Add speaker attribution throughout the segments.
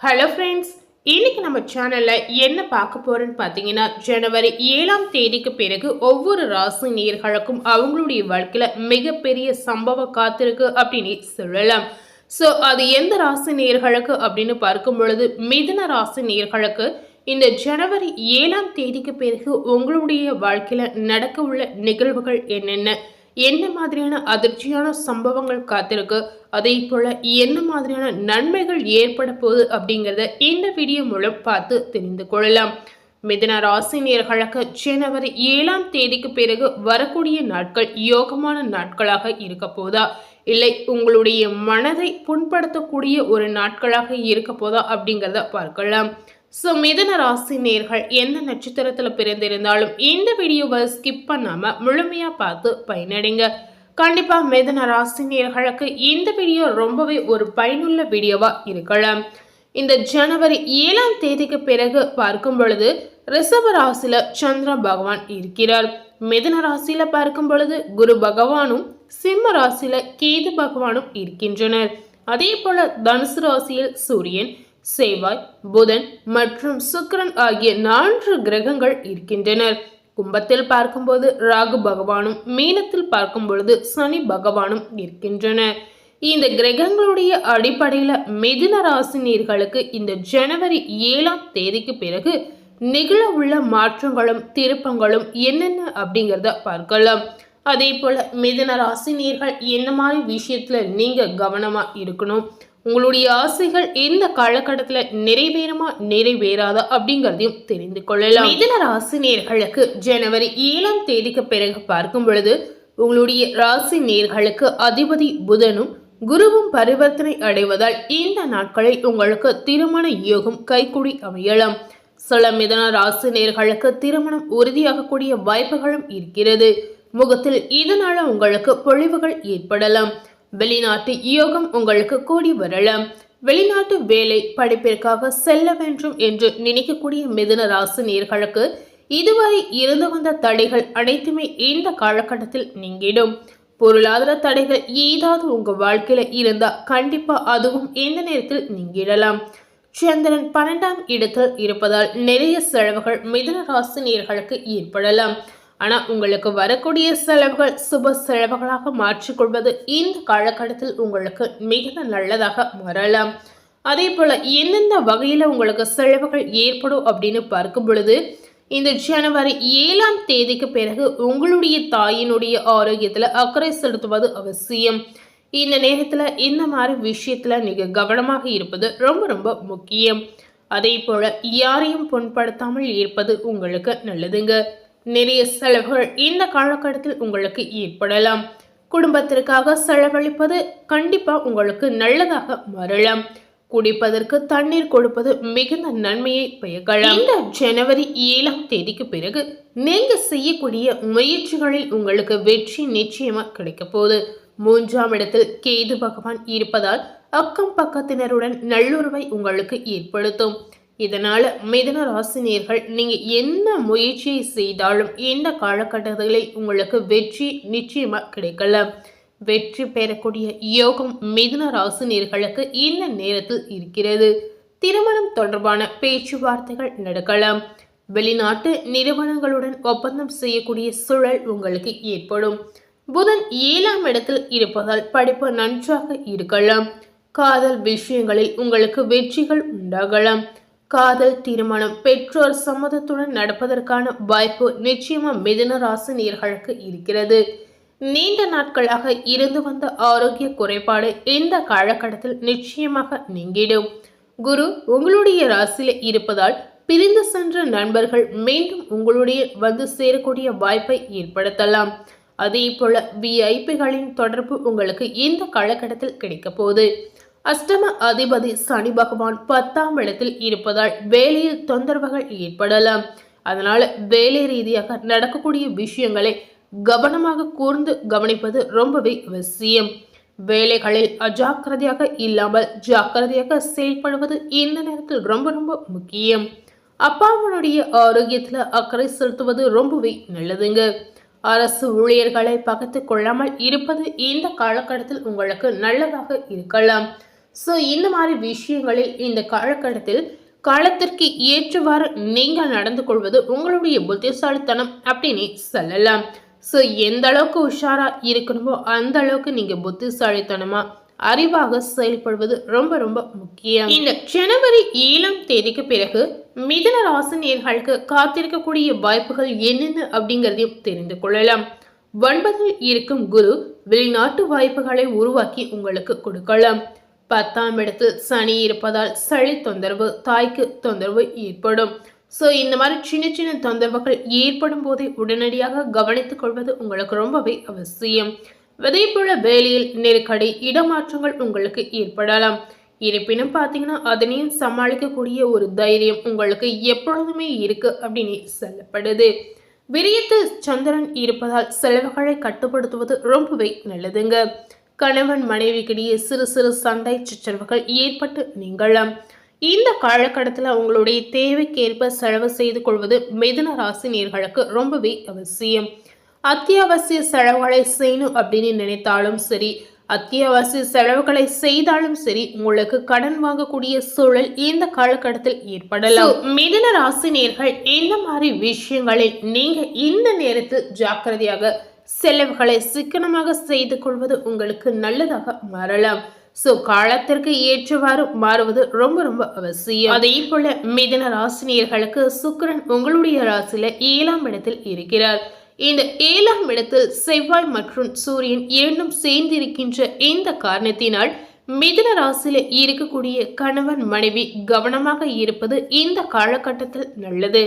Speaker 1: Hello friends இன்னைக்கு நம்ம சேனலில் என்ன பார்க்க போறோம்னு பார்த்தீங்கன்னா ஜனவரி ஏழாம் தேதிக்கு பிறகு ஒவ்வொரு ராசி நேர்களுக்கும் அவங்களுடைய வாழ்க்கையில் மிகப்பெரிய சம்பவம் காத்திருக்கு அப்படின்னு சொல்லலாம். ஸோ அது எந்த ராசி நேர்களுக்கு அப்படின்னு பார்க்கும் பொழுது மிதுன ராசி நேர்களுக்கு இந்த ஜனவரி ஏழாம் தேதிக்கு பிறகு உங்களுடைய வாழ்க்கையில் நடக்க உள்ள நிகழ்வுகள் என்னென்ன? என்ன மாதிரியான அதிர்ச்சியான சம்பவங்கள் காத்திருக்கு? அதே போல என்ன மாதிரியான நன்மைகள் ஏற்பட போகுது அப்படிங்கிறத இந்த வீடியோ மூலம் பார்த்து தெரிந்து கொள்ளலாம். மிதன ராசி நேர்களுக்கு ஜனவரி ஏழாம் தேதிக்கு பிறகு வரக்கூடிய நாட்கள் யோகமான நாட்களாக இருக்க போதா? இல்லை உங்களுடைய மனதை புண்படுத்தக்கூடிய ஒரு நாட்களாக இருக்க போதா அப்படிங்கிறத பார்க்கலாம். ஸோ மிதன ராசி நேர்கள் எந்த நட்சத்திரத்தில் பிறந்திருந்தாலும் இந்த வீடியோவை ஸ்கிப் பண்ணாமல் முழுமையாக பார்த்து பயனடைங்க. கண்டிப்பாக மிதன ராசி நேர்களுக்கு இந்த வீடியோ ரொம்பவே ஒரு பயனுள்ள வீடியோவாக இருக்கலாம். இந்த ஜனவரி ஏழாம் தேதிக்கு பிறகு பார்க்கும் பொழுது ரிஷப ராசியில் சந்திர பகவான் இருக்கிறார். மிதன ராசியில் பார்க்கும் பொழுது குரு பகவானும் சிம்ம ராசியில் கேது பகவானும் இருக்கின்றனர். அதே போல தனுசு ராசியில் சூரியன் செவ்வாய் புதன் மற்றும் சுக்கரன் ஆகிய நான்கு கிரகங்கள் இருக்கின்றனர். கும்பத்தில் பார்க்கும்போது ராகு பகவானும் மீனத்தில் பார்க்கும் பொழுது சனி பகவானும் இருக்கின்றன இந்த கிரகங்களுடைய அடிப்படையில மிதுன ராசினியர்களுக்கு இந்த ஜனவரி ஏழாம் தேதிக்கு பிறகு நிகழ உள்ள மாற்றங்களும் திருப்பங்களும் என்னென்ன அப்படிங்கிறத பார்க்கலாம். அதே போல மிதுன ராசினியர்கள் என்ன மாதிரி விஷயத்துல நீங்க கவனமா இருக்கணும்? உங்களுடைய ஆசைகள் இந்த காலகட்டத்தில் நிறைவேறுமா நிறைவேறாதா அப்படிங்கிறதையும் தெரிந்து கொள்ளலாம். மிதன ராசி நேர்களுக்கு ஜனவரி ஏழாம் தேதிக்கு பிறகு பார்க்கும் பொழுது உங்களுடைய ராசி நேர்களுக்கு அதிபதி புதனும் குருவும் பரிவர்த்தனை அடைவதால் இந்த நாட்களில் உங்களுக்கு திருமண யோகம் கைகூடி அமையலாம். சில மிதன ராசி நேர்களுக்கு திருமணம் உறுதியாகக்கூடிய வாய்ப்புகளும் இருக்கிறது. முகத்தில் இதனால உங்களுக்கு பொழிவுகள் ஏற்படலாம். வெளிநாட்டு யோகம் உங்களுக்கு கூடி வரலாம். வெளிநாட்டு வேலை படிப்பிற்காக செல்ல வேண்டும் என்று நினைக்கக்கூடிய மிதுன ராசி நேர்களுக்கு இதுவரை இருந்து வந்த தடைகள் அனைத்துமே இந்த காலகட்டத்தில் நீங்கிடும். பொருளாதார தடைகள் ஏதாவது உங்க வாழ்க்கையில இருந்தா கண்டிப்பா அதுவும் இந்த நேரத்தில் நீங்கிடலாம். சந்திரன் பன்னெண்டாம் இடத்தில் இருப்பதால் நிறைய செலவுகள் மிதுன ராசி நேர்களுக்கு ஏற்படலாம். ஆனால் உங்களுக்கு வரக்கூடிய செலவுகள் சுப செலவுகளாக மாற்றிக்கொள்வது இந்த காலகட்டத்தில் உங்களுக்கு மிக நல்லதாக வரலாம் அதே போல் எந்தெந்த வகையில் உங்களுக்கு செலவுகள் ஏற்படும் அப்படின்னு பார்க்கும் பொழுது இந்த ஜனவரி ஏழாம் தேதிக்கு பிறகு உங்களுடைய தாயினுடைய ஆரோக்கியத்தில் அக்கறை செலுத்துவது அவசியம். இந்த நேரத்தில் இந்த மாதிரி விஷயத்தில் நீங்கள் கவனமாக இருப்பது ரொம்ப ரொம்ப முக்கியம். அதே போல் யாரையும் புண்படுத்தாமல் இருப்பது உங்களுக்கு நல்லதுங்க. நிறைய செலவுகள் இந்த காலகட்டத்தில் உங்களுக்கு ஏற்படலாம். குடும்பத்திற்காக செலவழிப்பது கண்டிப்பா உங்களுக்கு நல்லதாக மாறலாம். குடிப்பதற்கு தண்ணீர் கொடுப்பது மிகுந்த நன்மையை பயக்கலாம் இந்த ஜனவரி ஏழாம் தேதிக்கு பிறகு நீங்க செய்யக்கூடிய முயற்சிகளில் உங்களுக்கு வெற்றி நிச்சயமா கிடைக்க போகுது. மூன்றாம் இடத்தில் கேது பகவான் இருப்பதால் அக்கம் பக்கத்தினருடன் நல்லுறவை உங்களுக்கு ஏற்படுத்தும். இதனால் மிதன ராசினியர்கள் நீங்க என்ன முயற்சியை செய்தாலும் இந்த காலகட்டங்களில் உங்களுக்கு வெற்றி நிச்சயமா கிடைக்கலாம் வெற்றி பெறக்கூடிய யோகம் மிதுன ராசினியர்களுக்கு இந்த நேரத்தில் இருக்கிறது. திருமணம் தொடர்பான பேச்சுவார்த்தைகள் நடக்கலாம். வெளிநாட்டு நிறுவனங்களுடன் ஒப்பந்தம் செய்யக்கூடிய சூழல் உங்களுக்கு ஏற்படும். புதன் ஏழாம் இடத்தில் இருப்பதால் படிப்பு நன்றாக இருக்கலாம். காதல் விஷயங்களில் உங்களுக்கு வெற்றிகள் உண்டாகலாம். காதல் திருமணம். பெற்றோர் சம்மதத்துடன் நடப்பதற்கான வாய்ப்பு நிச்சயமா மிதுன ராசினியர்களுக்கு இருக்கிறது. நீண்ட நாட்களாக இருந்து வந்த ஆரோக்கிய குறைபாடு இந்த காலகட்டத்தில் நிச்சயமாக நீங்கிடும். குரு உங்களுடைய ராசியில இருப்பதால் பிரிந்து சென்ற நண்பர்கள் மீண்டும் உங்களுடைய வந்து சேரக்கூடிய வாய்ப்பை ஏற்படுத்தலாம். அதே போல விஐபிகளின் தொடர்பு உங்களுக்கு இந்த காலகட்டத்தில் கிடைக்க போகுது. அஷ்டம அதிபதி சனி பகவான் பத்தாம் இடத்தில் இருப்பதால் வேலையில் தொந்தரவுகள் ஏற்படலாம். அதனால வேலை ரீதியாக நடக்கக்கூடிய விஷயங்களை கவனமாக கூர்ந்து கவனிப்பது ரொம்பவே அவசியம். வேலைகளில் அஜாக்கிரதையாக இல்லாமல் ஜாக்கிரதையாக செயல்படுவது இந்த நேரத்தில் ரொம்ப ரொம்ப முக்கியம். அப்பாவனுடைய ஆரோக்கியத்தில் அக்கறை செலுத்துவது ரொம்பவே நல்லதுங்க. அரசு ஊழியர்களை பகத்து கொள்ளாமல் இருப்பது இந்த காலகட்டத்தில் உங்களுக்கு நல்லதாக இருக்கலாம். ஸோ இந்த மாதிரி விஷயங்களில் இந்த காலகட்டத்தில் காலத்திற்கு ஏற்றவாறு நீங்கள் நடந்து கொள்வது உங்களுடைய புத்திசாலித்தனம் அப்படின்னு சொல்லலாம். ஸோ எந்த அளவுக்கு உஷாரா இருக்கணுமோ அந்த அளவுக்கு நீங்கள் புத்திசாலித்தனமா அறிவாக செயல்படுவது ரொம்ப ரொம்ப முக்கியம். இந்த ஜனவரி ஏழாம் தேதிக்கு பிறகு மிதன ராசினியர்களுக்கு காத்திருக்கக்கூடிய வாய்ப்புகள் என்னென்ன அப்படிங்கிறதையும் தெரிந்து கொள்ளலாம். ஒன்பதில் இருக்கும் குரு வெளிநாட்டு வாய்ப்புகளை உருவாக்கி உங்களுக்கு கொடுக்கலாம். பத்தாம் இடத்தில் சனி இருப்பதால் சளி தொந்தரவு தாய்க்கு தொந்தரவு ஏற்படும். ஸோ இந்த மாதிரி சின்ன சின்ன தொந்தரவுகள் ஏற்படும் போதே உடனடியாக கவனித்துக் கொள்வது உங்களுக்கு ரொம்பவே அவசியம். அதே போல வேலையில் நெருக்கடி இடமாற்றங்கள் உங்களுக்கு ஏற்படலாம். இருப்பினும் பார்த்தீங்கன்னா அதனையும் சமாளிக்கக்கூடிய ஒரு தைரியம் உங்களுக்கு எப்பொழுதுமே இருக்கு அப்படின்னு சொல்லப்படுது. விரியத்தில் சந்திரன் இருப்பதால் செலவுகளை கட்டுப்படுத்துவது ரொம்பவே நல்லதுங்க. கணவன் மனைவிக்கிடையே சிறு சிறு சண்டை சச்சரவுகள் ஏற்பட்டு நீங்களாம் இந்த காலகட்டத்தில் உங்களுடைய தேவைக்கேற்ப செலவு செய்து கொள்வது மிதுன ராசி நேர்களுக்கு ரொம்பவே அவசியம். அத்தியாவசிய செலவுகளை செய்யணும் அப்படின்னு நினைத்தாலும் சரி அத்தியாவசிய செலவுகளை செய்தாலும் சரி உங்களுக்கு கடன் வாங்கக்கூடிய சூழல் இந்த காலகட்டத்தில் ஏற்படலாம். மிதன ராசி நேர்கள் இந்த மாதிரி விஷயங்களில் நீங்க இந்த நேரத்தில் ஜாக்கிரதையாக செலவுகளை சிக்கனமாக செய்து கொள்வது உங்களுக்கு நல்லதாக மாறலாம். ஸோ காலத்திற்கு ஏற்றவாறு மாறுவது ரொம்ப ரொம்ப அவசியம். அதே போல மிதன ராசினியர்களுக்கு சுக்கரன் உங்களுடைய ராசியில ஏழாம் இடத்தில் இருக்கிறார். இந்த ஏழாம் இடத்தில் செவ்வாய் மற்றும் சூரியன் இரண்டும் சேர்ந்திருக்கின்ற இந்த காரணத்தினால் மிதன ராசியில இருக்கக்கூடிய கணவன் மனைவி கவனமாக இருப்பது இந்த காலகட்டத்தில் நல்லது.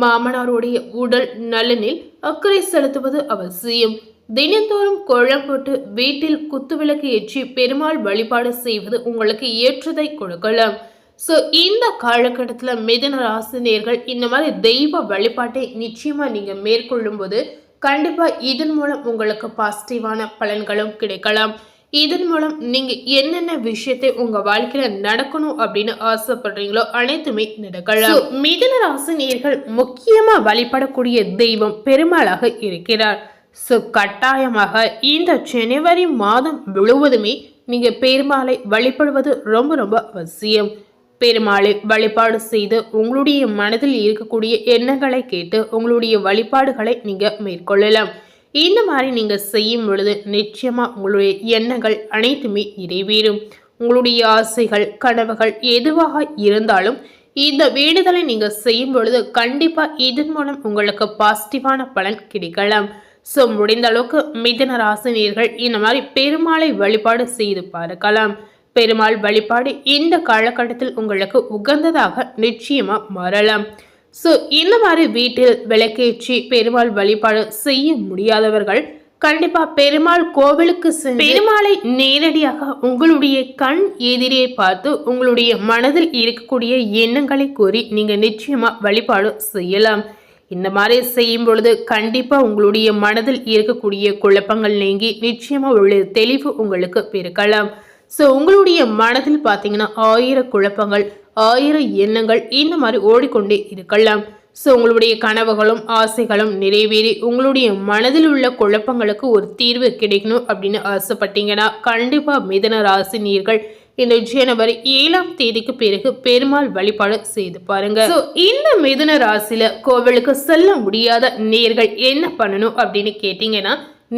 Speaker 1: மாமனாருடைய உடல் நலனில் அக்கறை செலுத்துவது அவசியம். தினந்தோறும் கோழம் போட்டு வீட்டில் குத்துவிளக்கு ஏற்றி பெருமாள் வழிபாடு செய்வது உங்களுக்கு ஏற்றதை கொடுக்கலாம். ஸோ இந்த காலகட்டத்தில் மிதன ராசினியர்கள் இந்த மாதிரி தெய்வ வழிபாட்டை நிச்சயமாக நீங்கள் மேற்கொள்ளும் போது கண்டிப்பாக இதன் மூலம் உங்களுக்கு பாசிட்டிவான பலன்களும் கிடைக்கலாம். இதன் மூலம் நீங்க என்னென்ன விஷயத்தை உங்க வாழ்க்கையில நடக்கணும் அப்படின்னு ஆசைப்படுறீங்களோ அனைத்துமே நடக்கலாம். மிதன ராசி நேர்கள் முக்கியமா வழிபடக்கூடிய தெய்வம் பெருமாளாக இருக்கிறார். ஸோ கட்டாயமாக இந்த ஜனவரி மாதம் முழுவதுமே நீங்க பெருமாளை வழிபடுவது ரொம்ப ரொம்ப அவசியம். பெருமாளை வழிபாடு செய்து உங்களுடைய மனதில் இருக்கக்கூடிய எண்ணங்களை கேட்டு உங்களுடைய வழிபாடுகளை நீங்க மேற்கொள்ளலாம். இந்த மாதிரி நீங்கள் செய்யும் பொழுது நிச்சயமாக உங்களுடைய எண்ணங்கள் அனைத்துமே நிறைவேறும். உங்களுடைய ஆசைகள் கனவுகள் எதுவாக இருந்தாலும் இந்த வேண்டுதலை நீங்கள் செய்யும் பொழுது கண்டிப்பாக இதன் மூலம் உங்களுக்கு பாசிட்டிவான பலன் கிடைக்கலாம். ஸோ முடிந்த அளவுக்கு மிதன ராசினியர்கள் இந்த மாதிரி பெருமாளை வழிபாடு செய்து பார்க்கலாம். பெருமாள் வழிபாடு இந்த காலகட்டத்தில் உங்களுக்கு உகந்ததாக நிச்சயமாக மாறலாம். ஸோ இந்த மாதிரி வீட்டில் விளக்கேற்றி பெருமாள் வழிபாடு செய்ய முடியாதவர்கள் கண்டிப்பா பெருமாள் கோவிலுக்கு பெருமாளை நேரடியாக உங்களுடைய கண் எதிரே பார்த்து உங்களுடைய மனதில் இருக்கக்கூடிய எண்ணங்களை கூறி நீங்க நிச்சயமா வழிபாடு செய்யலாம். இந்த மாதிரி செய்யும் பொழுது கண்டிப்பா உங்களுடைய மனதில் இருக்கக்கூடிய குழப்பங்கள் நீங்கி நிச்சயமா உள்ள தெளிவு உங்களுக்கு பெருக்கலாம். ஸோ உங்களுடைய மனதில் பார்த்தீங்கன்னா ஆயிரம் குழப்பங்கள் ஆயிரம் எண்ணங்கள் இந்த மாதிரி ஓடிக்கொண்டே இருக்கலாம். ஸோ உங்களுடைய கனவுகளும் ஆசைகளும் நிறைவேறி உங்களுடைய மனதில் உள்ள குழப்பங்களுக்கு ஒரு தீர்வு கிடைக்கணும் அப்படின்னு ஆசைப்பட்டீங்கன்னா கண்டிப்பாக மிதன ராசி நீர்கள் இந்த ஜனவரி ஏழாம் தேதிக்கு பிறகு பெருமாள் வழிபாடு செய்து பாருங்க. ஸோ இந்த மிதுன ராசியில கோவிலுக்கு செல்ல முடியாத நேர்கள் என்ன பண்ணணும் அப்படின்னு கேட்டீங்கன்னா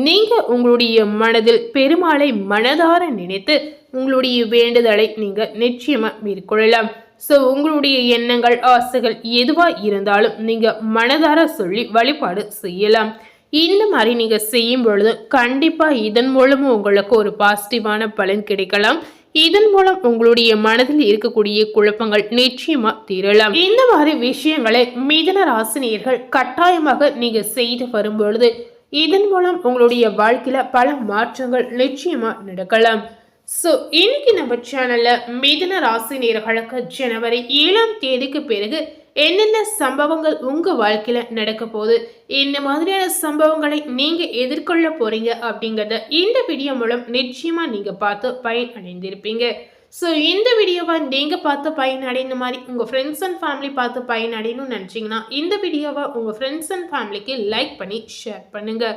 Speaker 1: நீங்க உங்களுடைய மனதில் பெருமாளை மனதார நினைத்து உங்களுடைய வேண்டுதலை நீங்க நிச்சயமா மேற்கொள்ளலாம். ஸோ உங்களுடைய எண்ணங்கள் ஆசைகள் எதுவாக இருந்தாலும் நீங்கள் மனதார சொல்லி வழிபாடு செய்யலாம். இந்த மாதிரி நீங்கள் செய்யும் பொழுது கண்டிப்பாக இதன் மூலமும் உங்களுக்கு ஒரு பாசிட்டிவான பலன் கிடைக்கலாம். இதன் மூலம் உங்களுடைய மனதில் இருக்கக்கூடிய குழப்பங்கள் நிச்சயமா தீரலாம். இந்த மாதிரி விஷயங்களை மிதன ராசினியர்கள் கட்டாயமாக நீங்க செய்து வரும்பொழுது இதன் மூலம் உங்களுடைய வாழ்க்கையில பல மாற்றங்கள் நிச்சயமா நடக்கலாம். ஸோ இன்னைக்கு நம்ம சேனலில் மிதன ராசி நேர்களுக்கு ஜனவரி ஏழாம் தேதிக்கு பிறகு என்னென்ன சம்பவங்கள் உங்கள் வாழ்க்கையில் நடக்க போகுது? இந்த மாதிரியான சம்பவங்களை நீங்கள் எதிர்கொள்ள போகிறீங்க அப்படிங்கிறத இந்த வீடியோ மூலம் நிச்சயமாக நீங்கள் பார்த்து பயன் அடைந்திருப்பீங்க ஸோ இந்த வீடியோவை நீங்கள் பார்த்து பயன் அடைந்த மாதிரி உங்கள் ஃப்ரெண்ட்ஸ் அண்ட் ஃபேமிலி பார்த்து பயன் அடையணும்னு நினச்சிங்கன்னா இந்த வீடியோவை உங்கள் ஃப்ரெண்ட்ஸ் அண்ட் ஃபேமிலிக்கு லைக் பண்ணி ஷேர் பண்ணுங்கள்